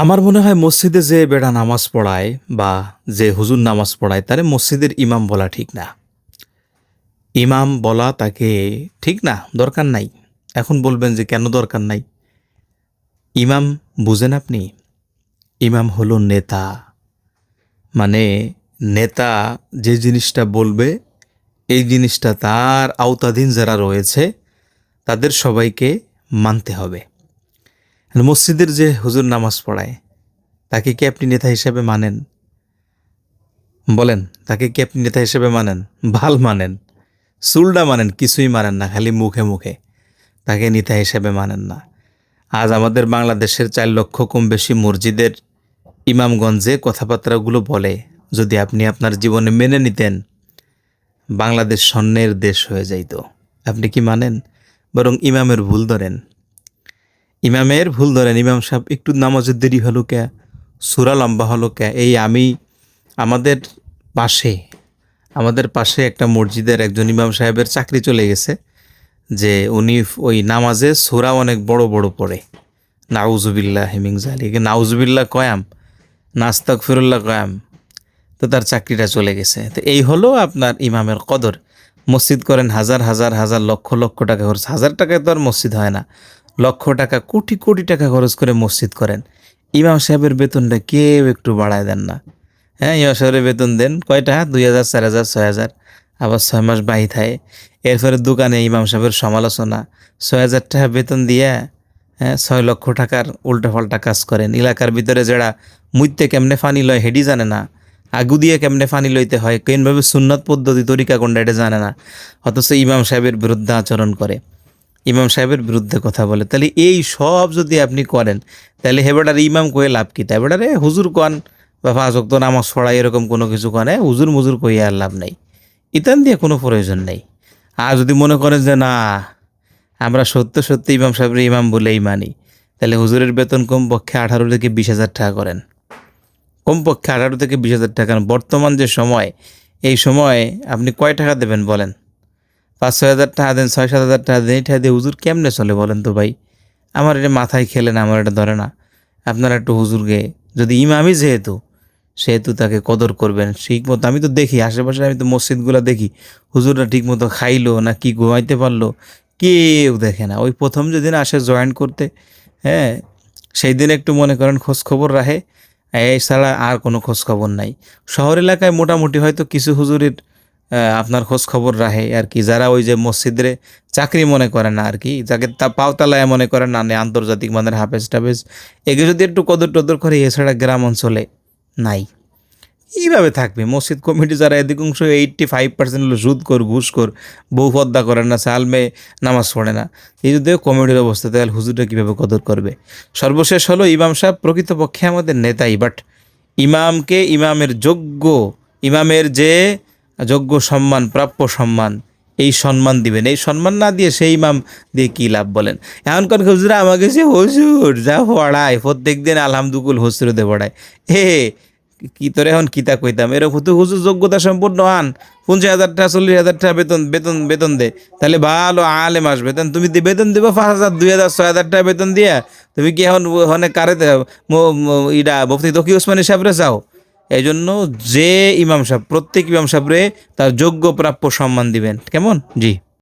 আমার মনে হয় মসজিদে যে বেড়া নামাজ পড়ায় বা যে হুজুর নামাজ পড়ায়, তারে মসজিদের ইমাম বলা ঠিক না। ইমাম বলা তাকে ঠিক না, দরকার নাই। এখন বলবেন যে কেন দরকার নাই? ইমাম বুঝেন আপনি? ইমাম হলো নেতা। মানে নেতা যে জিনিসটা বলবে, এই জিনিসটা তার আওতাধীন যারা রয়েছে, তাদের সবাইকে মানতে হবে। মসজিদের যে হুজুর নামাজ পড়ায়, তাকে কি আপনি নেতা হিসেবে মানেন? বলেন, তাকে কি আপনি নেতা হিসেবে মানেন? ভালো মানেন চুলডা মানেন, কিছুই মানেন না, খালি মুখে মুখে। তাকে নেতা হিসেবে মানেন না। আজ আমাদের বাংলাদেশের চার লক্ষ কম বেশি মসজিদের ইমামগঞ্জে কথাবার্তাগুলো বলে, যদি আপনি আপনার জীবনে মেনে নিতেন, বাংলাদেশ স্বর্ণের দেশ হয়ে যাইত। আপনি কি মানেন? বরং ইমামের ভুল ধরেন। ইমামের ভুল ধরেন, ইমাম সাহেব একটু নামাজের দেরি হলো কে? সুরা লম্বা হলো কে? এই আমি, আমাদের পাশে আমাদের পাশে একটা মসজিদের একজন ইমাম সাহেবের চাকরি চলে গেছে, যে উনি ওই নামাজে সুরা অনেক বড় বড় পড়ে। নাউজুবিল্লাহ হিমিংজালি নাউজুবিল্লাহ কয়াম? নাস্তাক ফিরুল্লাহ কয়াম? তো তার চাকরিটা চলে গেছে। তো এই হলো আপনার ইমামের কদর। মসজিদ করেন হাজার হাজার হাজার লক্ষ লক্ষ টাকা খরচ। হাজার টাকায় তো আর মসজিদ হয় না। লক্ষ টাকা, কোটি কোটি টাকা খরচ করে মসজিদ করেন। ইমাম সাহেবের বেতনটা কেউ একটু বাড়ায় দেন না। হ্যাঁ ইমাম সাহেবের বেতন দেন কয়টা? দুই হাজার, চার হাজার, ছয় হাজার, আবার ছয় মাস বাহি থাকে। এরপরে দোকানে ইমাম সাহেবের সমালোচনা, ছয় হাজার টাকা বেতন দিয়ে হ্যাঁ ছয় লক্ষ টাকার উল্টাপাল্টা কাজ করেন। এলাকার ভিতরে যারা মুইতে কেমনে ফানি লয় হেডি জানে না। আগু দিয়ে কেমনে ফানি লইতে হয়, কেনভাবে সুন্নত পদ্ধতি তরিকা কোনটা এটা জানে না। অথচ ইমাম সাহেবের বিরুদ্ধে আচরণ করে। ইমাম সাহেবের বিরুদ্ধে কথা বলে। তাহলে এই সব যদি আপনি করেন, তাহলে হেবেটার ইমাম কয়ে লাভ কী? তাই বেটারে হুজুর কন বা ফাঁসক তো নামাজ পড়াই এরকম কোনো কিছু কনে, হুজুর মুজুর কইয়া আর লাভ নেই। ইতান দিয়ে কোনো প্রয়োজন নেই। আর যদি মনে করেন যে না, আমরা সত্য সত্যি ইমাম সাহেবের ইমাম বলেই মানি, তাহলে হুজুরের বেতন কমপক্ষে আঠারো থেকে বিশ হাজার টাকা করেন। কমপক্ষে আঠারো থেকে বিশ হাজার টাকা বর্তমান যে সময়, এই সময় আপনি কয় টাকা দেবেন বলেন? পাঁচ ছয় হাজার টাকা দেন, ছয় সাত হাজার টাকা দেন এটা দিয়ে হুজুর কেমনে চলে বলেন তো ভাই? আমার এটা মাথায় খেলে না, আমার এটা ধরে না। আপনারা একটু হুজুরকে, যদি ইমামই যেহেতু, সেহেতু তাকে কদর করবেন। ঠিক মতো আমি তো দেখি, আশেপাশে আমি তো মসজিদগুলো দেখি, হুজুররা ঠিক মতো খাইলো না কি ঘুমাইতে পারল, কেউ দেখে না। ওই প্রথম যেদিন আসে জয়েন করতে হ্যাঁ সেই দিন একটু মনে করেন খোঁজ খবর রাখে এছাড়া আর কোনো খোঁজ খবর নাই। শহর এলাকায় মোটামুটি হয়তো কিছু হুজুরের আপনার খোঁজ খবর রাখে আর কি। যারা ওই যে মসজিদে চাকরি মনে করে না আর কি, যাকে তা পাওতালায় মনে করে না নে আন্তর্জাতিক মানের হাফেজ টাফেজ এগুলো যদি একটু কদর টদর করে, এছাড়া গ্রাম অঞ্চলে নাই। এইভাবে থাকবে। মসজিদ কমিটি যারা অংশ এইট্টি ফাইভ পার্সেন্ট হলো সুদ কর, ঘুষ কর, বউ পদ্মা করে না সালমে নামাজ পড়ে না। এই যদি কমিটির অবস্থা, তাহলে হুজুরটা কীভাবে কদর করবে? সর্বশেষ হলো ইমাম সাহেব প্রকৃতপক্ষে আমাদের নেতাই বাট ইমামকে ইমামের যোগ্য, ইমামের যে যোগ্য সম্মান, প্রাপ্য সম্মান, এই সম্মান দিবেন। এই সম্মান না দিয়ে সেই ইমাম দিয়ে কী লাভ বলেন? এখনকার হুজুরা আমাকে সে হুজুর, যা পড়ায়, প্রত্যেক দিন আলহামদুকুল হুজুরতে পড়ায়। হে কি তোর এখন কিতা কইতাম? এরকম তুই হুজুর যোগ্যতা সম্পূর্ণ আন পঞ্চাশ হাজার টাকা, চল্লিশ হাজার টাকা বেতন বেতন বেতন দে। তাহলে ভালো আলেম আসবে। বেতন তুমি বেতন দেবো পাঁচ হাজার, দুই হাজার, ছয় হাজার টাকা বেতন দিয়া। তুমি কি এখন ওখানে কারে দে- ম- ম- ইডা, মুফতি তকি ওসমানী সাহেবরে যাও? এই জন্য যে ইমাম সাহেব, প্রত্যেক ইমাম সাহেবরে তার যোগ্য প্রাপ্য সম্মান দিবেন। কেমন? জি।